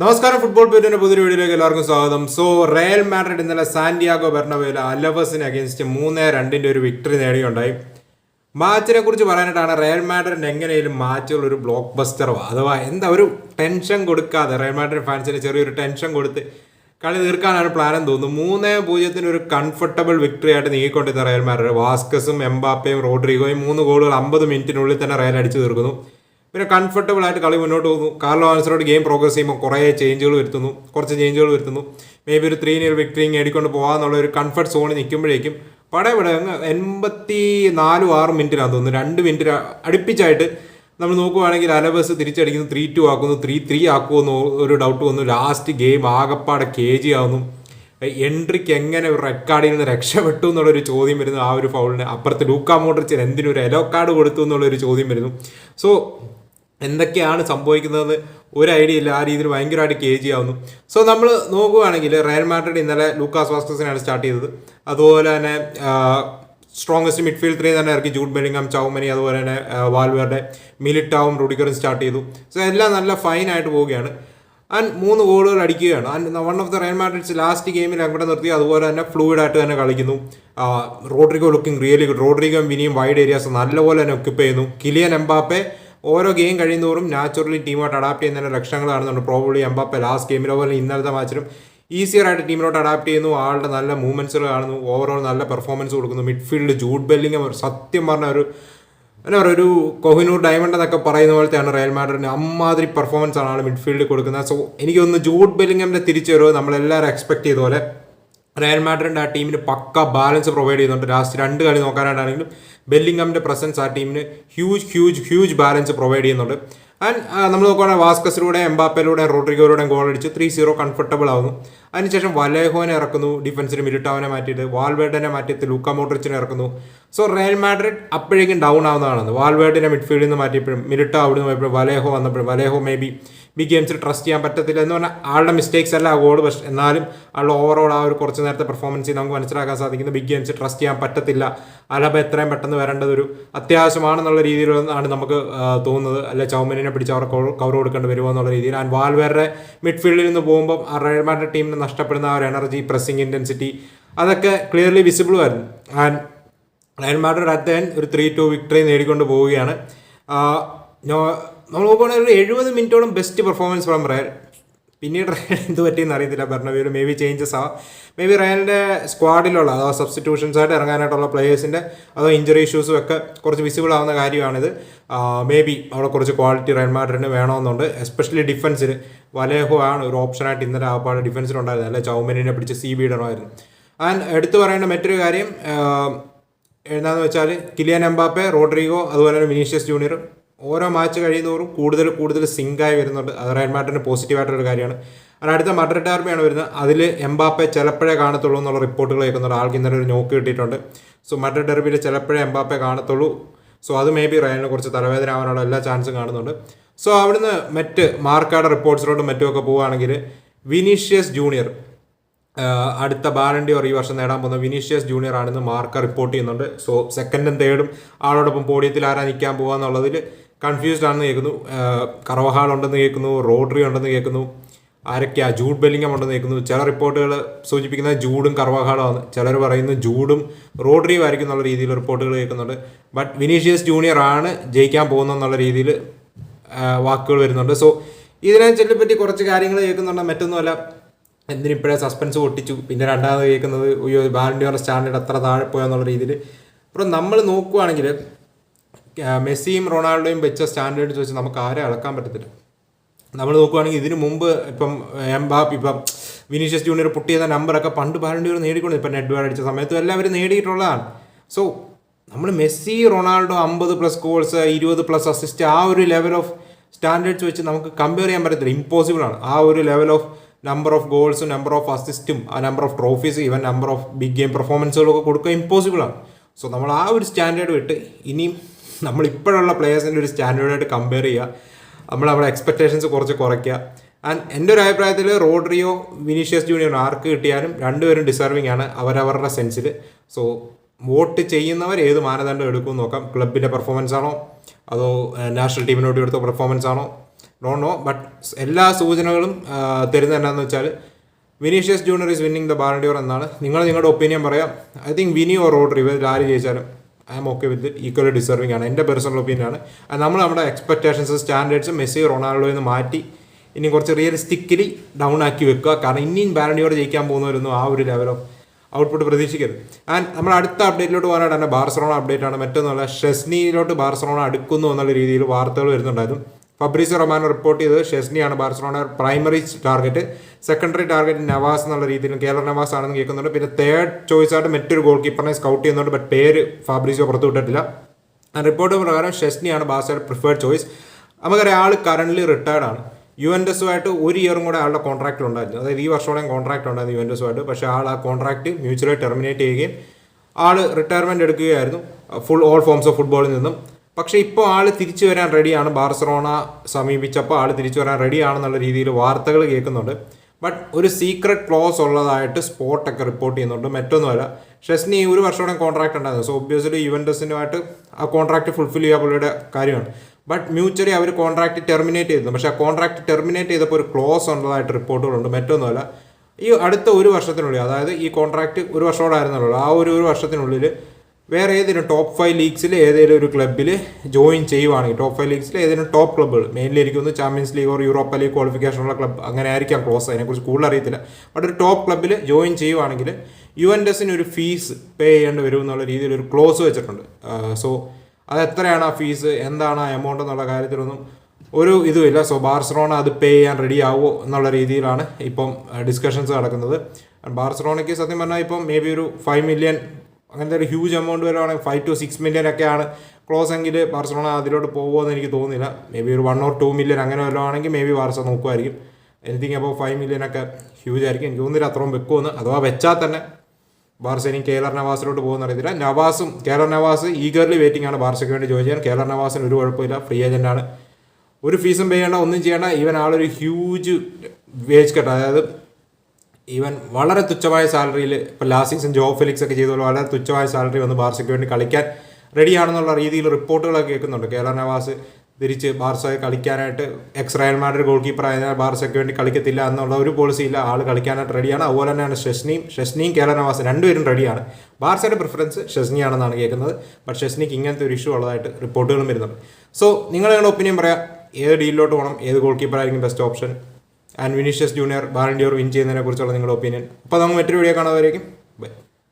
നമസ്കാരം ഫുട്ബോൾ പേരിന്റെ പുതിയ വീഡിയോയിലേക്ക് എല്ലാവർക്കും സ്വാഗതം. സോ റയൽ മാഡ്രിഡ് ഇന്നലെ സാന്റിയാഗോ ബെർണവേല അലവസിന് അഗേൻസ്റ്റ് മൂന്ന് രണ്ടിന്റെ ഒരു വിക്ടറി നേടിയുണ്ടായി. മാച്ചിനെ കുറിച്ച് പറയാനായിട്ടാണ് റയൽ മാഡ്രിഡ് എങ്ങനെയും മാച്ചുകൾ ഒരു ബ്ലോക്ക് ബസ്റ്ററോ അഥവാ എന്താ ഒരു ടെൻഷൻ കൊടുക്കാതെ റയൽ മാഡ്രിഡ് ഫാൻസിന് ചെറിയൊരു ടെൻഷൻ കൊടുത്ത് കളി തീർക്കാനാണ് പ്ലാൻ എന്ന് തോന്നുന്നു. മൂന്ന് പൂജ്യത്തിന് ഒരു കംഫർട്ടബിൾ വിക്ടറി ആയിട്ട് നീങ്ങിക്കൊണ്ടിരുന്ന റയൽ മാഡ്രിഡ് വാസ്കസും എംബാപ്പയും റോഡ്രിഗോയും മൂന്ന് ഗോളുകൾ അമ്പത് മിനിറ്റിനുള്ളിൽ തന്നെ റയൽ അടിച്ചു തീർക്കുന്നു. പിന്നെ കംഫർട്ടബിൾ ആയിട്ട് കളി മുന്നോട്ട് പോകുന്നു. കാർലോ ആൻസറോട് ഗെയിം പ്രോഗ്രസ് ചെയ്യുമ്പോൾ കുറേ ചേഞ്ചുകൾ വരുത്തുന്നു. കുറച്ച് ചേഞ്ചുകൾ വരുത്തുന്നു. മേ ബി ഒരു ത്രീ നിയർ വിക്ടറി നേടിക്കൊണ്ട് പോകാമെന്നുള്ള ഒരു കംഫർട്ട് സോണിൽ നിൽക്കുമ്പോഴേക്കും പടവിടെ അങ്ങ് എൺപത്തി നാലും ആറ് മിനിറ്റിനാണ് തോന്നുന്നു. രണ്ട് മിനിറ്റ് അടുപ്പിച്ചായിട്ട് നമ്മൾ നോക്കുവാണെങ്കിൽ അലബസ് തിരിച്ചടിക്കുന്നു. ത്രീ ടു ആക്കുന്നു. ത്രീ ത്രീ ആക്കുമെന്ന് ഒരു ഡൗട്ട് വന്നു. ലാസ്റ്റ് ഗെയിം ആകപ്പാടെ കെ ജി ആവുന്നു. എൻട്രിക്ക് എങ്ങനെ ഒരു റെഡ് കാർഡിൽ നിന്ന് രക്ഷപ്പെട്ടു എന്നുള്ളൊരു ചോദ്യം വരുന്നു ആ ഒരു ഫൗളിന് അപ്പുറത്ത് ലൂക്ക ചെയ്ത് എന്തിനൊരു എലോ കാർഡ് കൊടുത്തു എന്നുള്ളൊരു ചോദ്യം വരുന്നു. സോ എന്തൊക്കെയാണ് സംഭവിക്കുന്നതെന്ന് ഒരു ഐഡിയ ഇല്ല. ആ രീതിയിൽ ഭയങ്കരമായിട്ട് കെ ജി ആവുന്നു. സോ നമ്മൾ നോക്കുകയാണെങ്കിൽ റയൽ മാഡ്രിഡ് ഇന്നലെ ലൂക്കാസ് വാസ്കസിനാണ് സ്റ്റാർട്ട് ചെയ്തത്. അതുപോലെ തന്നെ സ്ട്രോങ്സ്റ്റ് മിഡ്ഫീൽഡ് ത്രീ തന്നെ ഇറക്കി. ജൂഡ് ബെല്ലിംഗം ചൗമനി അതുപോലെ തന്നെ വാൽവേറുടെ മിലിറ്റാവും റുഡിക്കറും സ്റ്റാർട്ട് ചെയ്തു. സോ എല്ലാം നല്ല ഫൈൻ ആയിട്ട് പോവുകയാണ്. ആൻഡ് മൂന്ന് ഗോളുകൾ അടിക്കുകയാണ്. And one of the Real Madrid's last ഗെയിമിൽ അങ്ങോട്ട് നിർത്തി. അതുപോലെ തന്നെ ഫ്ലൂയിഡ് ആയിട്ട് തന്നെ കളിക്കുന്നു. Rodrigo looking really good Rodrigo വിനിയും wide areas നല്ലപോലെ തന്നെ ഒക്കിപ്പ് ചെയ്യുന്നു. കിലിയൻ എംബാപ്പെ ഓരോ ഗെയിം കഴിയുന്നതോറും നാച്ചുറലി ടീമായിട്ട് അഡാപ്റ്റ് ചെയ്യുന്നതിന്റെ ലക്ഷണങ്ങൾ കാണുന്നുണ്ട് പ്രോബ്ലി എംബാപ്പ ലാസ്റ്റ് ഗെയിമിലെ പോലെ ഇന്നലത്തെ മാച്ചിലും ഈസിയർ ആയിട്ട് ടീമിലോട്ട് അഡാപ്റ്റ് ചെയ്യുന്നു. ആളുടെ നല്ല മൂവ്മെന്റ്സുകൾ കാണുന്നു. ഓവറോൾ നല്ല പെർഫോമൻസ് കൊടുക്കുന്നു. മിഡ്ഫീൽഡ് ജൂഡ് ബെല്ലിംഗം ഒരു സത്യം പറഞ്ഞ ഒരു എന്നാ പറയുക ഒരു കൊഹിനൂർ ഡയമണ്ട് എന്നൊക്കെ പറയുന്ന പോലത്തെയാണ് റയൽ മാഡ്രിഡിന് അമ്മാതിരി പെർഫോമൻസ് ആണ് ആൾ മിഡ്ഫീൽഡിൽ കൊടുക്കുന്നത്. സോ എനിക്കൊന്ന് ജൂഡ് ബെല്ലിംഗമിന്റെ തിരിച്ചു വരുമോ നമ്മളെല്ലാവരും എക്സ്പെക്ട് ചെയ്ത പോലെ റയൽ മാഡ്രിഡ് ആ ടീമിന് പക്ക ബാലൻസ് പ്രൊവൈഡ് ചെയ്യുന്നുണ്ട് ലാസ്റ്റ് രണ്ട് കളി നോക്കാനായിട്ടാണെങ്കിലും ബെല്ലിംഗമിന്റെ പ്രസൻസ് ആ ടീമിന് huge huge huge balance provide ചെയ്യുന്നുണ്ട്. ആൻഡ് നമ്മൾ നോക്കുകയാണെങ്കിൽ വാസ്കസിലൂടെ എംബാപ്പയിലൂടെ റോഡ്രിഗോയിലൂടെയും ഗോൾ അടിച്ച് ത്രീ സീറോ കംഫർട്ടബിൾ ആവുന്നു. അതിനുശേഷം വലേഹോനെ ഇറക്കുന്നു ഡിഫൻസിന് മിലിട്ടാവനെ മാറ്റിയിട്ട് വാൽവേർഡിനെ മാറ്റിയിട്ട് ലൂക്ക മോട്രിച്ചിനെ ഇറക്കുന്നു. സോ റയൽ മാഡ്രിഡ് അപ്പോഴേക്കും ഡൗൺ ആവുന്നതാണ് വാൽവേർഡിനെ മിഡ്ഫീൽഡിൽ നിന്ന് മാറ്റിയപ്പോഴും മിലിട്ട അവിടെ നിന്ന് പോയപ്പോഴും വലേഹോ വന്നപ്പോഴും വലേഹോ മേ ബി ബിഗ് ഗെയിംസിൽ ട്രസ്റ്റ് ചെയ്യാൻ പറ്റത്തില്ല എന്ന് പറഞ്ഞാൽ ആളുടെ മിസ്റ്റേക്സ് അല്ല ആ പക്ഷേ എന്നാലും ആളുടെ ഓവറോൾ ആ ഒരു കുറച്ച് നേരത്തെ പെർഫോമൻസ് നമുക്ക് മനസ്സിലാക്കാൻ സാധിക്കുന്നു. ബിഗ് ഗെയിംസിൽ ട്രസ്റ്റ് ചെയ്യാൻ പറ്റത്തില്ല. അലബ എത്രയും പെട്ടെന്ന് വരേണ്ടത് ഒരു അത്യാവശ്യമാണെന്നുള്ള രീതിയിലാണ് നമുക്ക് തോന്നുന്നത്. അല്ലെ ചൗമനിനെ പിടിച്ച് അവർ കവർ കൊടുക്കേണ്ടി വരുമോ എന്നുള്ള രീതിയിൽ. ആൻഡ് വാൽവേറെ മിഡ്ഫീൽഡിൽ നിന്ന് പോകുമ്പോൾ റയൽ മാഡ്രിഡ് ടീമിന് നഷ്ടപ്പെടുന്ന ആ ഒരു എനർജി പ്രസ്സിങ് ഇന്റൻസിറ്റി അതൊക്കെ ക്ലിയർലി വിസിബിൾ ആയിരുന്നു. And Real Madrid at the end ഒരു ത്രീ ടു വിക്ടറി നേടിക്കൊണ്ട് പോവുകയാണ്. നമ്മൾ നോക്കുകയാണെങ്കിൽ ഒരു എഴുപത് മിനിറ്റോളം ബെസ്റ്റ് പെർഫോമൻസ് ഫ്രം റയൽ പിന്നീട് എന്ത് പറ്റിയെന്ന് അറിയത്തില്ല. ബെർണബിയിൽ മേ ബി ചേഞ്ചസ് ആവാം. മേ ബി റയലിന്റെ സ്ക്വാഡിലുള്ള അഥവാ സബ്സ്റ്റിറ്റ്യൂഷൻസ് ആയിട്ട് ഇറങ്ങാനായിട്ടുള്ള പ്ലേയേഴ്സിന്റെ അതോ ഇഞ്ചറി ഇഷ്യൂസും ഒക്കെ കുറച്ച് വിസിബിൾ ആവുന്ന കാര്യമാണിത്. മേ ബി അവിടെ കുറച്ച് ക്വാളിറ്റി റയൽ മാഡ്രിഡിന് വേണമെന്നുണ്ട്. എസ്പെഷ്യലി ഡിഫൻസിൽ വലേഹോ ആണ് ഒരു ഓപ്ഷനായിട്ട് ഇന്നലെ ആ ആപ്പാട് ഡിഫൻസിലുണ്ടായിരുന്നത് അല്ലെ ചൗമനിനെ പിടിച്ച് സി ബി ഇടണമായിരുന്നു. ആൻഡ് എടുത്തു പറയേണ്ട മറ്റൊരു കാര്യം എന്താണെന്ന് വെച്ചാൽ കിലിയൻ എംബാപ്പെ റോഡ്രിഗോ അതുപോലെ തന്നെ വിനീഷ്യസ് ജൂനിയർ ഓരോ മാച്ച് കഴിയുന്നതോറും കൂടുതൽ കൂടുതൽ സിങ്കായി വരുന്നുണ്ട്. അത് റയൽ മാഡ്രിഡിന് പോസിറ്റീവായിട്ടൊരു കാര്യമാണ്. അത് അടുത്ത മഡ്രിഡ് ഡാർബിയാണ് വരുന്നത്. അതിൽ എംബാപ്പെ ചിലപ്പോഴേ കാണത്തുള്ളൂ എന്നുള്ള റിപ്പോർട്ടുകൾ കേൾക്കുന്നുണ്ട്. ആൾക്ക് ഇന്നലെ ഒരു നോക്ക് കിട്ടിയിട്ടുണ്ട്. സോ മഡ്രിഡ് ഡെർബിയിൽ ചിലപ്പോഴേ എംബാപ്പെ കാണത്തുള്ളൂ. സോ അത് മേ ബി റയലിനെ കുറച്ച് തലവേദന ആവാനുള്ള എല്ലാ ചാൻസും കാണുന്നുണ്ട്. സോ അവിടുന്ന് മറ്റ് മാർക്കാട് റിപ്പോർട്ട്സിലോട്ടും മറ്റുമൊക്കെ പോവുകയാണെങ്കിൽ വിനീഷ്യസ് ജൂനിയർ അടുത്ത ബാലൻഡിയോർ ഈ വർഷം നേടാൻ പോകുന്ന വിനീഷ്യസ് ജൂനിയർ ആണെന്ന് മാർക്ക റിപ്പോർട്ട് ചെയ്യുന്നുണ്ട്. സോ സെക്കൻഡും തേർഡും ആളോടൊപ്പം പോഡിയത്തിൽ ആരാ നിൽക്കാൻ പോകുക എന്നുള്ളതിൽ കൺഫ്യൂസ്ഡ് ആണെന്ന് കേൾക്കുന്നു. കറവഹാൾ ഉണ്ടെന്ന് കേൾക്കുന്നു റോഡ്രി ഉണ്ടെന്ന് കേൾക്കുന്നു ആരൊക്കെയാ ജൂഡ് ബെല്ലിംഗം ഉണ്ടെന്ന് കേൾക്കുന്നു. ചില റിപ്പോർട്ടുകൾ സൂചിപ്പിക്കുന്നത് ജൂഡും കർവഹാളുമാണ് ചിലർ പറയുന്നു ജൂഡും റോഡ്രിയും ആയിരിക്കും എന്നുള്ള രീതിയിൽ റിപ്പോർട്ടുകൾ കേൾക്കുന്നുണ്ട്. ബട്ട് വിനീഷ്യസ് ജൂനിയർ ആണ് ജയിക്കാൻ പോകുന്നതെന്നുള്ള രീതിയിൽ വാക്കുകൾ വരുന്നുണ്ട്. സോ ഇതിനെ ചൊല്ലിപ്പറ്റി കുറച്ച് കാര്യങ്ങൾ കേൾക്കുന്നുണ്ട്. മറ്റൊന്നുമല്ല എന്തിനിപ്പോഴേ സസ്പെൻസ് പൊട്ടിച്ചു. പിന്നെ രണ്ടാമത് കേൾക്കുന്നത് അയ്യോ ബാലൻഡിയോർ സ്റ്റാൻഡേർഡ് അത്ര താഴെ പോയെന്നുള്ള രീതിയിൽ. അപ്പോൾ നമ്മൾ നോക്കുവാണെങ്കിൽ മെസ്സിയും റൊണാൾഡോയും വെച്ച സ്റ്റാൻഡേർഡ് വെച്ച് നമുക്ക് ആരെ അളക്കാൻ പറ്റത്തില്ല. നമ്മൾ നോക്കുവാണെങ്കിൽ ഇതിനു മുമ്പ് ഇപ്പം എംബാപ്പ് ഇപ്പം വിനീഷ്യസ് ജൂനിയർ പൊട്ടിയ നമ്പറൊക്കെ പണ്ട് ബാലൻഡിയോർ നേടിക്കൊണ്ട് ഇപ്പം നെറ്റ് അടിച്ച സമയത്തും എല്ലാവരും നേടിയിട്ടുള്ളതാണ്. സോ നമ്മൾ മെസ്സി റൊണാൾഡോ അമ്പത് പ്ലസ് ഗോൾസ് ഇരുപത് പ്ലസ് അസിസ്റ്റ് ആ ഒരു ലെവൽ ഓഫ് സ്റ്റാൻഡേർഡ്സ് വെച്ച് നമുക്ക് കമ്പയർ ചെയ്യാൻ പറ്റത്തില്ല. ഇമ്പോസിബിൾ ആണ്. ആ ഒരു ലെവൽ ഓഫ് നമ്പർ ഓഫ് ഗോൾസും നമ്പർ ഓഫ് അസിസ്റ്റും ആ number of trophies even number of big game പെർഫോമൻസുകളൊക്കെ കൊടുക്കുക ഇമ്പോസിബിൾ ആണ്. സോ നമ്മൾ ആ ഒരു സ്റ്റാൻഡേർഡ് വിട്ട് ഇനിയും നമ്മൾ ഇപ്പോഴുള്ള പ്ലേയേഴ്സിന്റെ ഒരു സ്റ്റാൻഡേർഡായിട്ട് കമ്പയർ ചെയ്യുക. നമ്മൾ നമ്മുടെ എക്സ്പെക്റ്റേഷൻസ് കുറച്ച് കുറയ്ക്കുക. ആൻഡ് എന്റെ ഒരു അഭിപ്രായത്തിൽ റോഡ്രിയോ വിനീഷ്യസ് ജൂനിയർ ആർക്ക് കിട്ടിയാലും രണ്ടുപേരും ഡിസർവിംഗ് ആണ് അവരവരുടെ സെൻസിൽ സോ വോട്ട് ചെയ്യുന്നവർ ഏത് മാനദണ്ഡം എടുക്കുമെന്ന് നോക്കാം. ക്ലബിന്റെ പെർഫോമൻസ് ആണോ? അതോ നാഷണൽ ടീമിനോട് എടുത്ത പെർഫോമൻസ് ആണോ? ഡോണ്ട് നോ ബട്ട് എല്ലാ സൂചനകളും തരുന്നത് എന്താണെന്ന് വെച്ചാൽ Vinicius Junior is winning the Ballon d'Or എന്നാണ്. നിങ്ങൾ നിങ്ങളുടെ ഒപ്പീനിയൻ പറയാം. I think Vini or Rodri ഇവർ ആര് ജയിച്ചാലും. I'm okay with equally deserving ആണ്. എന്റെ പേഴ്സണൽ ഒപ്പീനിയൻ ആണ്. നമ്മൾ നമ്മുടെ എക്സ്പെക്ടേഷൻസ് സ്റ്റാൻഡേർഡ്സ് മെസ്സി റൊണാൾഡോ നിന്ന് മാറ്റി ഇനി കുറച്ച് റിയലിസ്റ്റിക്കലി ഡൗൺ ആക്കി വെക്കുക. കാരണം ഇനിയും ബാലൻഡിയോർ ജയിക്കാൻ പോകുന്നവരൊന്നും ആ ഒരു ലെവൽ ഓഫ് ഔട്ട്പുട്ട് പ്രതീക്ഷിക്കരുത്. ആൻഡ് നമ്മൾ അടുത്ത അപ്ഡേറ്റിലോട്ട് പോകാനായിട്ട് തന്നെ ബാർസലോണ അപ്ഡേറ്റ് ആണ്. മറ്റൊന്നുമല്ല ഷെസ്നിയിലോട്ട് ബാർസലോണ അടുക്കുന്നു എന്നുള്ള രീതിയിൽ വാർത്തകൾ വരുന്നുണ്ടായിരുന്നു. ഫബ്രീസോ റൊമാനോ റിപ്പോർട്ട് ചെയ്തത് ഷെസ്നിയാണ് Barcelona primary target secondary target Navas എന്നുള്ള രീതിയിൽ കേരള നവാസ് ആണെന്ന് കേൾക്കുന്നുണ്ട്. പിന്നെ തേർഡ് ചോയ്സ് ആയിട്ട് മറ്റൊരു ഗോൾ കീപ്പറിനെ സ്കൗട്ട് ചെയ്യുന്നുണ്ട് ബട്ട് പേര് ഫാബ്രീസോ പുറത്തു വിട്ടിട്ടില്ല. റിപ്പോർട്ട് പ്രകാരം ഷെസ്നിയാണ് ബാർസയുടെ പ്രിഫേർഡ് ചോയ്സ് നമുക്കറിയാം ആൾ കറന്റ് റിട്ടയർഡ് ആണ്. യു എൻ എസുമായിട്ട് ഒരു ഇയറും കൂടെ ആളുടെ കോൺട്രാക്റ്റ് ഉണ്ടായിരുന്നു. അതായത് ഈ വർഷത്തോടെയും കോൺട്രാക്ട് ഉണ്ടായിരുന്നു യു എൻ എസുമായിട്ട് പക്ഷേ ആൾ ആ കോൺട്രാക്ട് മ്യൂച്വലായി ടെർമിനേറ്റ് ചെയ്യുകയും ആൾ റിട്ടയർമെന്റ് എടുക്കുകയായിരുന്നു. ഫുൾ ഓൾ ഫോംസ് ഓഫ് ഫുട്ബോളിൽ നിന്നും. പക്ഷേ ഇപ്പോൾ ആൾ തിരിച്ചു വരാൻ റെഡിയാണ്. ബാർസലോണ സമീപിച്ചപ്പോൾ ആൾ തിരിച്ചു വരാൻ റെഡിയാണെന്നുള്ള രീതിയിൽ വാർത്തകൾ കേൾക്കുന്നുണ്ട്. ബട്ട് ഒരു സീക്രട്ട് ക്ലോസ് ഉള്ളതായിട്ട് സ്പോർട്ടൊക്കെ റിപ്പോർട്ട് ചെയ്യുന്നുണ്ട്. മറ്റൊന്നുമല്ല ഷെസ്നി ഒരു വർഷത്തോടെ കോൺട്രാക്ട് ഉണ്ടായിരുന്നു. സോ ഒബ്വിയസ്ലി യുവൻഡസിനുമായിട്ട് ആ കോൺട്രാക്ട് ഫുൾഫിൽ ചെയ്യുക പുള്ളിയുടെ കാര്യമാണ്. ബട്ട് മ്യൂച്വലി അവർ കോൺട്രാക്ട് ടെർമിനേറ്റ് ചെയ്തു പക്ഷേ ആ കോൺട്രാക്ട് ടെർമിനേറ്റ് ചെയ്തപ്പോൾ ഒരു ക്ലോസ് ഉള്ളതായിട്ട് റിപ്പോർട്ടുകളുണ്ട്. മറ്റൊന്നുമല്ല ഈ അടുത്ത ഒരു വർഷത്തിനുള്ളിൽ അതായത് ഈ കോൺട്രാക്ട് ഒരു വർഷത്തോടായിരുന്നല്ലോ ആ ഒരു ഒരു വർഷത്തിനുള്ളിൽ വേറെ ഏതെങ്കിലും ടോപ്പ് ഫൈവ് ലീഗ്സിൽ ഏതെങ്കിലും ഒരു ക്ലബ്ബിൽ ജോയിൻ ചെയ്യുവാണെങ്കിൽ ടോപ്പ് ഫൈവ് ലീഗ്സിൽ ഏതെങ്കിലും ടോപ്പ് ക്ലബ്ബുകൾ മെയിൻലി എനിക്കൊന്ന് Champions League or Europa League qualification ഉള്ള ക്ലബ്ബ് അങ്ങനെ ആയിരിക്കാം ക്ലോസ് അതിനെക്കുറിച്ച് കൂടുതൽ അറിയത്തില്ല. ബട്ട് ഒരു ടോപ്പ് ക്ലബ്ബിൽ ജോയിൻ ചെയ്യുവാണെങ്കിൽ യു എൻ എസിന് ഒരു ഫീസ് പേ ചെയ്യേണ്ടി വരും എന്നുള്ള രീതിയിൽ ഒരു ക്ലോസ് വെച്ചിട്ടുണ്ട്. സോ അത് എത്രയാണ് ആ ഫീസ് എന്താണ് ആ എമൗണ്ട് എന്നുള്ള കാര്യത്തിലൊന്നും ഒരു ഇതുമില്ല സോ ബാർസലോണ അത് പേ ചെയ്യാൻ റെഡി ആവുമോ എന്നുള്ള രീതിയിലാണ് ഇപ്പം ഡിസ്കഷൻസ് നടക്കുന്നത്. ബാർസലോണയ്ക്ക് സത്യം പറഞ്ഞാൽ ഇപ്പം മേ ബി ഒരു ഫൈവ് മില്യൺ അങ്ങനത്തെ ഒരു ഹ്യൂജ് എമൗണ്ട് വരുവാണെങ്കിൽ ഫൈവ് ടു സിക്സ് മില്യൺ ഒക്കെയാണ്. ക്ലോസ് എങ്കിൽ ബാർസലോണ അതിലോട്ട് പോകുമോ എനിക്ക് തോന്നുന്നില്ല. മേ ബി ഒരു വൺ ഓർ ടു മില്യൺ അങ്ങനെ വല്ലതും ആണെങ്കിൽ മേ ബി ബാർസ നോക്കുമായിരിക്കും. എനിത്തിങ് അപ്പോൾ ഫൈവ് മില്യൺ ഒക്കെ ഹ്യൂജ് ആയിരിക്കും. എനിക്ക് തോന്നുന്നില്ല അത്രയും വെക്കുമെന്ന്. അഥവാ വെച്ചാൽ തന്നെ ബാർസ ഇനി കേരള നവാസിലോട്ട് പോകുന്ന അറിയത്തില്ല. നവാസും കേലർ നവാസ് ഈഗർലി വെയിറ്റിംഗ് ആണ് ബാർസയ്ക്ക് വേണ്ടി ജോയിൻ ചെയ്യാൻ. കേലർ നവാസിന് ഒരു കുഴപ്പമില്ല. ഫ്രീ ഏജന്റ് ആണ്. ഒരു ഫീസും പേ ചെയ്യേണ്ട ഒന്നും ചെയ്യേണ്ട. ഈവൻ ആളൊരു ഹ്യൂജ് വേജ് കട്ട്. അതായത് ഈവൻ വളരെ തുച്ഛമായ സാലറിയിൽ ഇപ്പോൾ ലാസ്റ്റ് സീസൺ ജോ ഫെലിക്സ് ഒക്കെ ചെയ്തപോലെ വളരെ തുച്ഛമായ സാലറി വന്ന് ബാർസയ്ക്ക് വേണ്ടി കളിക്കാൻ റെഡിയാണെന്നുള്ള രീതിയിൽ റിപ്പോർട്ടുകളൊക്കെ കേൾക്കുന്നുണ്ട്. കേരള നവാസ് തിരിച്ച് ബാർസയെ കളിക്കാനായിട്ട് ex Real Madrid goalkeeper ആയതിനാൽ ബാർസയ്ക്ക് വേണ്ടി കളിക്കത്തില്ല എന്നുള്ള ഒരു പോളിസി ഇല്ല. ആൾ കളിക്കാനായിട്ട് റെഡിയാണ് അതുപോലെ തന്നെയാണ് ഷെസ്നിയും. ഷെസ്നിയും കേരള നവാസ് രണ്ടുപേരും റെഡിയാണ് ബാർസയുടെ പ്രിഫറൻസ് ഷെസ്നിയാണെന്നാണ് കേൾക്കുന്നത്. ബട്ട് ഷെസ്നിക്ക് ഇങ്ങനത്തെ ഒരു ഇഷ്യൂ ഉള്ളതായിട്ട് റിപ്പോർട്ടുകളും വരുന്നുണ്ട്. സോ നിങ്ങളുടെ ഒപ്പീനിയൻ പറയാം. ഏത് ഡീലിലോട്ട് പോകണം? ഏത് ഗോൾ കീപ്പർ ആയിരിക്കും best option and Vinicius Junior Ballon d'Or win ചെയ്യുന്നതിനെ കുറിച്ചുള്ള നിങ്ങളുടെ ഒപ്പീനിയൻ. അപ്പോൾ നമുക്ക് മറ്റൊരു വീഡിയോ കാണാതായിരിക്കും ബൈ.